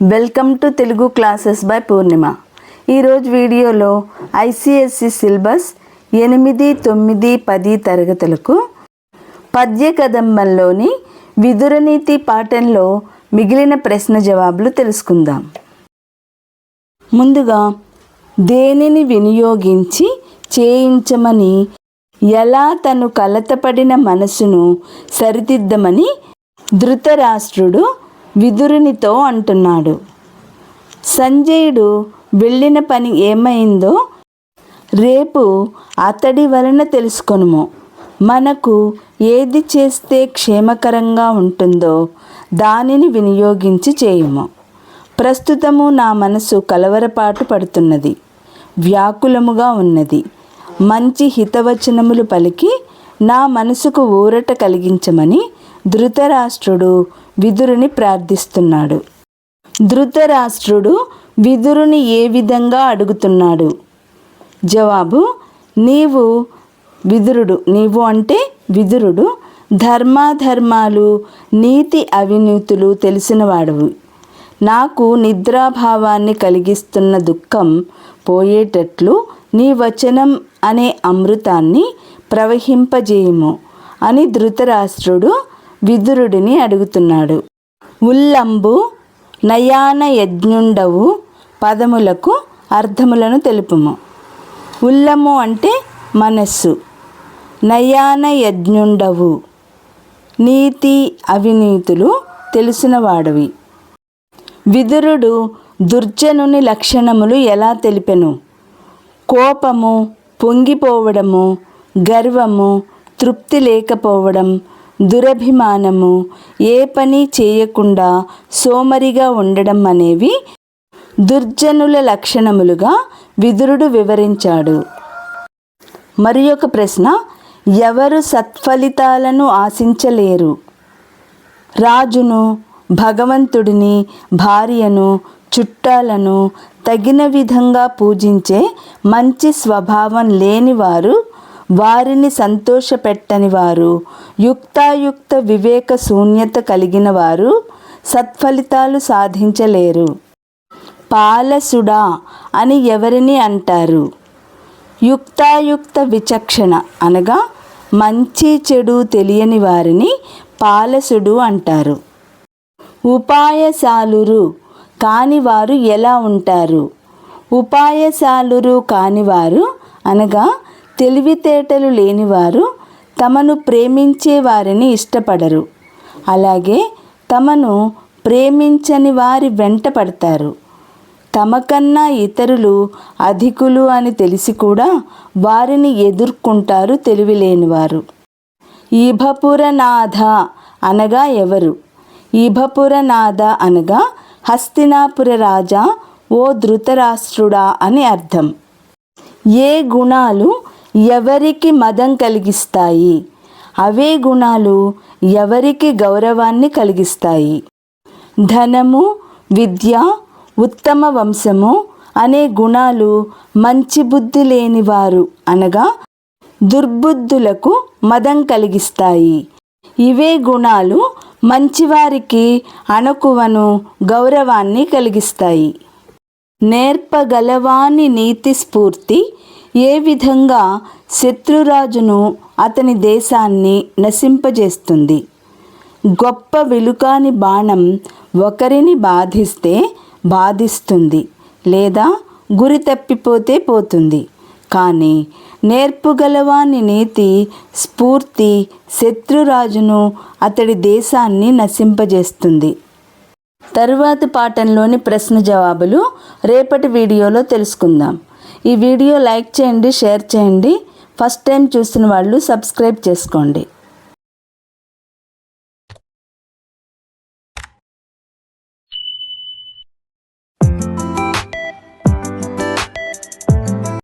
Welcome to Telugu classes by Purnima. ఈరోజు వీడియోలో ICSC syllabus ఎనిమిది తొమ్మిది పది తరగతులకు పద్య కదంబంలోని విదురనీతి పాఠంలో మిగిలిన ప్రశ్న జవాబులు తెలుసుకుందాం. ముందుగా దేనిని వినియోగించి చేయించమని ఎలా తను కలతపడిన మనసును సరిదిద్దమని ధృతరాష్ట్రుడు విదురునితో అంటున్నాడు. సంజయుడు వెళ్ళిన పని ఏమైందో రేపు అతడి వలన తెలుసుకొనుము. మనకు ఏది చేస్తే క్షేమకరంగా ఉంటుందో దానిని వినియోగించి చేయము. ప్రస్తుతము నా మనసు కలవరపాటు పడుతున్నది. వ్యాకులముగా ఉన్నది. మంచి హితవచనములు పలికి నా మనసుకు ఊరట కలిగించమని ధృతరాష్ట్రుడు విదురుని ప్రార్థిస్తున్నాడు. ధృతరాష్ట్రుడు విదురుని ఏ విధంగా అడుగుతున్నాడు? జవాబు నీవు విదురుడు నీవు అంటే విదురుడు ధర్మాధర్మాలు నీతి అవినీతులు తెలిసినవాడువు. నాకు నిద్రాభావాన్ని కలిగిస్తున్న దుఃఖం పోయేటట్లు నీ వచనం అనే అమృతాన్ని ప్రవహింపజేయము అని ధృతరాష్ట్రుడు విదురుడిని అడుగుతున్నాడు. ఉల్లంబు నయాన యజ్ఞుండవు పదములకు అర్థములను తెలుపుము. ఉల్లము అంటే మనస్సు. నయాన యజ్ఞుండవు నీతి అవినీతులు తెలిసినవాడవి. విదురుడు దుర్జనుని లక్షణములు ఎలా తెలిపెను? కోపము పొంగిపోవడము గర్వము తృప్తి లేకపోవడం దురభిమానము. ఏ పని చేయకుండా సోమరిగా ఉండడం అనేవి దుర్జనుల లక్షణములుగా విదురుడు వివరించాడు. మరి ఒక ప్రశ్న ఎవరు సత్ఫలితాలను ఆశించలేరు? రాజును భగవంతుడిని భార్యను చుట్టాలను తగిన విధంగా పూజించే మంచి స్వభావం లేనివారు వారిని సంతోషపెట్టని వారు యుక్తాయుక్త వివేక శూన్యత కలిగిన వారు సత్ఫలితాలు సాధించలేరు. పాలసుడా అని ఎవరిని అంటారు? యుక్తాయుక్త విచక్షణ అనగా మంచి చెడు తెలియని వారిని పాలసుడు అంటారు. ఉపాయశాలురు కానివారు ఎలా ఉంటారు? ఉపాయశాలురు కానివారు అనగా తెలివితేటలు లేనివారు తమను ప్రేమించే వారిని ఇష్టపడరు. అలాగే తమను ప్రేమించని వారి వెంట పడతారు. తమకన్నా ఇతరులు అధికులు అని తెలిసి కూడా వారిని ఎదుర్కొంటారు తెలివిలేనివారు. ఈభపురనాథ అనగా ఎవరు? ఈభపురనాథ అనగా హస్తినాపుర రాజా ఓ ధృతరాష్ట్రుడా అని అర్థం. ఏ గుణాలు ఎవరికి మదం కలిగిస్తాయి? అవే గుణాలు ఎవరికి గౌరవాన్ని కలిగిస్తాయి? ధనము విద్య ఉత్తమ వంశము అనే గుణాలు మంచి బుద్ధి లేనివారు అనగా దుర్బుద్ధులకు మదం కలిగిస్తాయి. ఇవే గుణాలు మంచివారికి అణకువను గౌరవాన్ని కలిగిస్తాయి. నేర్పగలవాని నీతి స్ఫూర్తి ఏ విధంగా శత్రురాజును అతని దేశాన్ని నశింపజేస్తుంది? గొప్ప విలుకాని బాణం ఒకరిని బాధిస్తే బాధిస్తుంది లేదా గురి తప్పిపోతే పోతుంది. కానీ నేర్పుగలవాని నీతి స్ఫూర్తి శత్రురాజును అతడి దేశాన్ని నశింపజేస్తుంది. తరువాతి పాఠంలోని ప్రశ్న జవాబులు రేపటి వీడియోలో తెలుసుకుందాం. ఈ వీడియో లైక్ చేయండి షేర్ చేయండి. ఫస్ట్ టైం చూసిన వాళ్ళు సబ్స్క్రైబ్ చేసుకోండి.